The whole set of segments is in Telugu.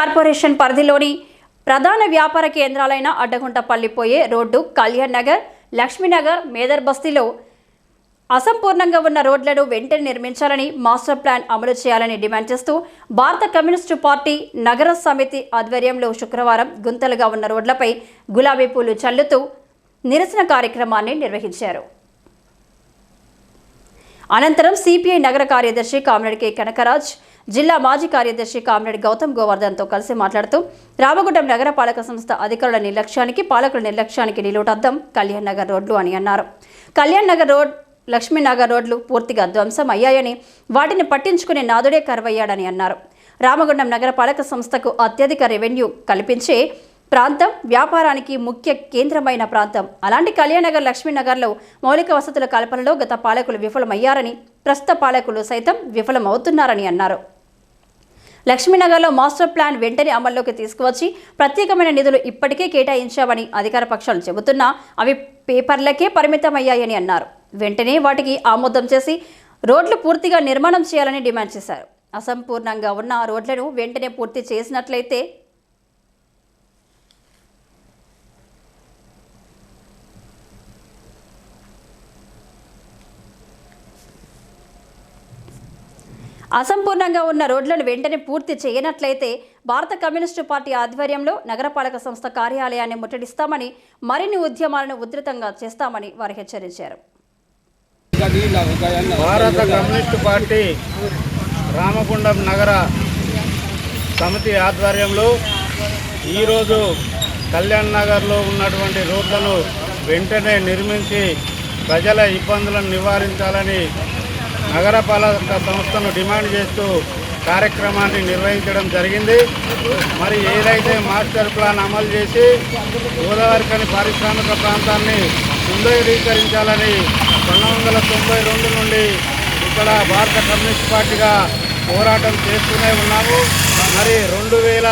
కార్పొరేషన్ పరిధిలోని ప్రధాన వ్యాపార కేంద్రాలైన అడ్డగుంటపల్లిపోయే రోడ్డు కళ్యాణ్ నగర్ లక్ష్మీనగర్ మేదర్ బస్తీలో అసంపూర్ణంగా ఉన్న రోడ్లను వెంటనే నిర్మించాలని మాస్టర్ ప్లాన్ అమలు చేయాలని డిమాండ్ చేస్తూ భారత కమ్యూనిస్టు పార్టీ నగర సమితి ఆధ్వర్యంలో శుక్రవారం గుంతలుగా ఉన్న రోడ్లపై గులాబీ పూలు చల్లుతూ నిరసన కార్యక్రమాన్ని నిర్వహించారు. అనంతరం సిపిఐ నగర కార్యదర్శి కామ్రేడ్ కె. కనకరాజ్ జిల్లా మాజీ కార్యదర్శి కామ్రేడ్ గౌతమ్ గోవర్ధన్తో కలిసి మాట్లాడుతూ రామగుండం నగరపాలక సంస్థ అధికారుల నిర్లక్ష్యానికి పాలకుల నిర్లక్ష్యానికి నిలువటద్దం కళ్యాణ్ నగర్ రోడ్లు అని అన్నారు. కళ్యాణ్ నగర్ రోడ్ లక్ష్మీనగర్ రోడ్లు పూర్తిగా ధ్వంసం అయ్యాయని వాటిని పట్టించుకునే నాదుడే కరువయ్యాడని అన్నారు. రామగుండం నగరపాలక సంస్థకు అత్యధిక రెవెన్యూ కల్పించే ప్రాంతం వ్యాపారానికి ముఖ్య కేంద్రమైన ప్రాంతం. అలాంటి కళ్యాణనగర్ లక్ష్మీనగర్లో మౌలిక వసతుల కల్పనలో గత పాలకులు విఫలమయ్యారని ప్రస్తుత పాలకులు సైతం విఫలమవుతున్నారని అన్నారు. లక్ష్మీనగర్లో మాస్టర్ ప్లాన్ వెంటనే అమల్లోకి తీసుకువచ్చి ప్రత్యేకమైన నిధులు ఇప్పటికే కేటాయించామని అధికార పక్షాలు చెబుతున్నా అవి పేపర్లకే పరిమితమయ్యాయని అన్నారు. వెంటనే వాటికి ఆమోదం చేసి రోడ్లు పూర్తిగా నిర్మాణం చేయాలని డిమాండ్ చేశారు. అసంపూర్ణంగా ఉన్న రోడ్లను వెంటనే పూర్తి చేసినట్లయితే అసంపూర్ణంగా ఉన్న రోడ్లను వెంటనే పూర్తి చేయనట్లయితే భారత కమ్యూనిస్టు పార్టీ ఆధ్వర్యంలో నగరపాలక సంస్థ కార్యాలయాన్ని ముట్టడిస్తామని మరిన్ని ఉద్యమాలను ఉధృతంగా చేస్తామని వారు హెచ్చరించారు. భారత కమ్యూనిస్టు పార్టీ రామగుండం నగర సమితి ఆధ్వర్యంలో ఈరోజు కళ్యాణ్ నగర్లో ఉన్నటువంటి రోడ్లను వెంటనే నిర్మించి ప్రజల ఇబ్బందులను నివారించాలని నగరపాలక సంస్థను డిమాండ్ చేస్తూ కార్యక్రమాన్ని నిర్వహించడం జరిగింది. మరి ఏదైతే మాస్టర్ ప్లాన్ అమలు చేసి గోదావరికని పారిశ్రామిక ప్రాంతాన్ని సుందరీకరించాలని పంతొమ్మిది వందల తొంభై రెండు నుండి ఇక్కడ భారత కమ్యూనిస్ట్ పార్టీగా పోరాటం చేస్తూనే ఉన్నాము. మరి రెండు వేల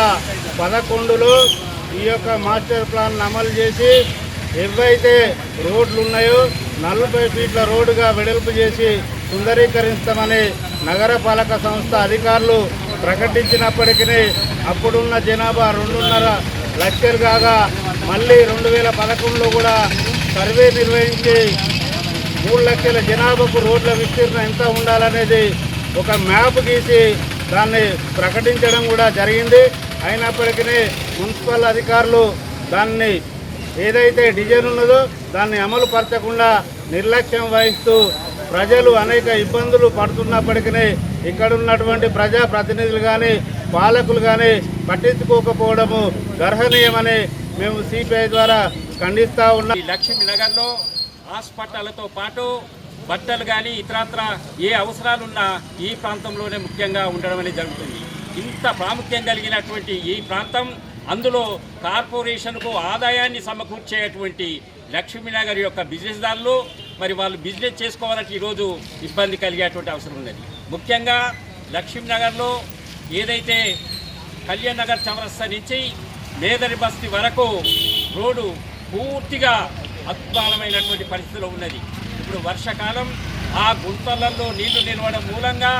పదకొండులో ఈ యొక్క మాస్టర్ ప్లాన్ అమలు చేసి ఏవైతే రోడ్లు ఉన్నాయో నలభై ఫీట్ల రోడ్డుగా వెడల్పు చేసి సుందరీకరిస్తామని నగరపాలక సంస్థ అధికారులు ప్రకటించినప్పటికీ అప్పుడున్న జనాభా రెండున్నర లక్షలు కాగా మళ్ళీ రెండు వేల పదకొండులో కూడా సర్వే నిర్వహించి మూడు లక్షల జనాభాకు రోడ్ల విస్తీర్ణం ఎంత ఉండాలనేది ఒక మ్యాప్ గీసి దాన్ని ప్రకటించడం కూడా జరిగింది. అయినప్పటికీ మున్సిపల్ అధికారులు దాన్ని ఏదైతే డిజైన్ ఉన్నదో దాన్ని అమలు పరచకుండా నిర్లక్ష్యం వహిస్తూ ప్రజలు అనేక ఇబ్బందులు పడుతున్నప్పటికీ ఇక్కడ ఉన్నటువంటి ప్రజా ప్రతినిధులు కానీ పాలకులు కానీ పట్టించుకోకపోవడము గర్హనీయమని మేము సిపిఐ ద్వారా ఖండిస్తూ ఉన్నాం. లక్ష్మీ నగర్లో హాస్పిటళ్ళతో పాటు బట్టలు కానీ ఇతరత్ర ఏ అవసరాలున్నా ఈ ప్రాంతంలోనే ముఖ్యంగా ఉండడం అనేది జరుగుతుంది. ఇంత ప్రాముఖ్యం కలిగినటువంటి ఈ ప్రాంతం అందులో కార్పొరేషన్కు ఆదాయాన్ని సమకూర్చేటువంటి లక్ష్మీనగర్ యొక్క బిజినెస్దారులు మరి వాళ్ళు బిజినెస్ చేసుకోవాలంటే ఈరోజు ఇబ్బంది కలిగేటువంటి అవసరం ఉన్నది. ముఖ్యంగా లక్ష్మీనగర్లో ఏదైతే కళ్యాణ్ నగర్ చౌరస్తా నుంచి మేదరి బస్తీ వరకు రోడ్డు పూర్తిగా అద్భుతమైనటువంటి పరిస్థితిలో ఉన్నది. ఇప్పుడు వర్షాకాలం ఆ గుంతలలో నీళ్ళు నిలవడం మూలంగా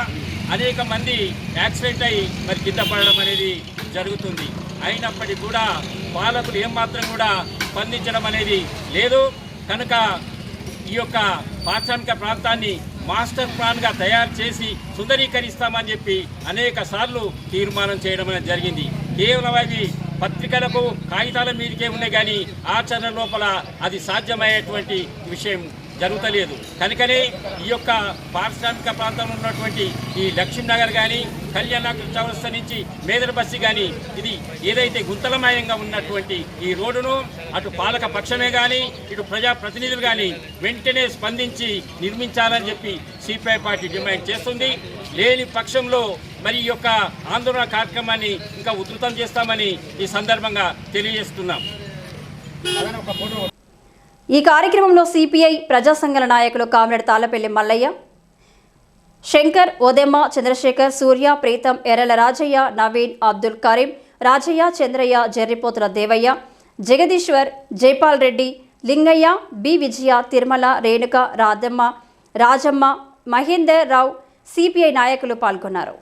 అనేక మంది యాక్సిడెంట్ అయి మరి కింద పడడం అనేది జరుగుతుంది. అయినప్పటికీ కూడా పాలకులు ఏమాత్రం కూడా స్పందించడం అనేది లేదు. కనుక ఈ యొక్క పారిశ్రామిక ప్రాంతాన్ని మాస్టర్ ప్లాన్గా తయారు చేసి సుందరీకరిస్తామని చెప్పి అనేక సార్లు తీర్మానం చేయడం అనేది జరిగింది. కేవలం అవి పత్రికలకు కాగితాల మీదకే ఉన్నాయి కానీ ఆచరణ లోపల అది సాధ్యమయ్యేటువంటి విషయం జరుగుతలేదు. కనుకనే ఈ యొక్క పారిశ్రామిక ప్రాంతంలో ఉన్నటువంటి ఈ లక్ష్మీనగర్ కానీ కళ్యాణ చౌరస్తా నుంచి మేదర్ బస్సు కానీ ఇది ఏదైతే గుంతలమయంగా ఉన్నటువంటి ఈ రోడ్డును అటు పాలక పక్షమే కానీ ఇటు ప్రజా ప్రతినిధులు కానీ వెంటనే స్పందించి నిర్మించాలని చెప్పి సిపిఐ పార్టీ డిమాండ్ చేస్తుంది. లేని పక్షంలో మరి ఈ యొక్క ఆందోళన కార్యక్రమాన్ని ఇంకా ఉధృతం చేస్తామని ఈ సందర్భంగా తెలియజేస్తున్నాం. ఈ కార్యక్రమంలో సిపిఐ ప్రజా సంఘాల నాయకులు comrade Tallapalli Mallaiah Shankar Odemma Chandrasekhar Surya Preetham Errala Rajaiah Naveen Abdul Karim Rajaiah Chandraiah Jarripothula Devaiah Jagadeeshwar Jaipal Reddy Lingaiah B Vijaya Tirumala Renuka Radhamma Rajamma Mahender Rao CPI నాయకులు పాల్గొన్నారు.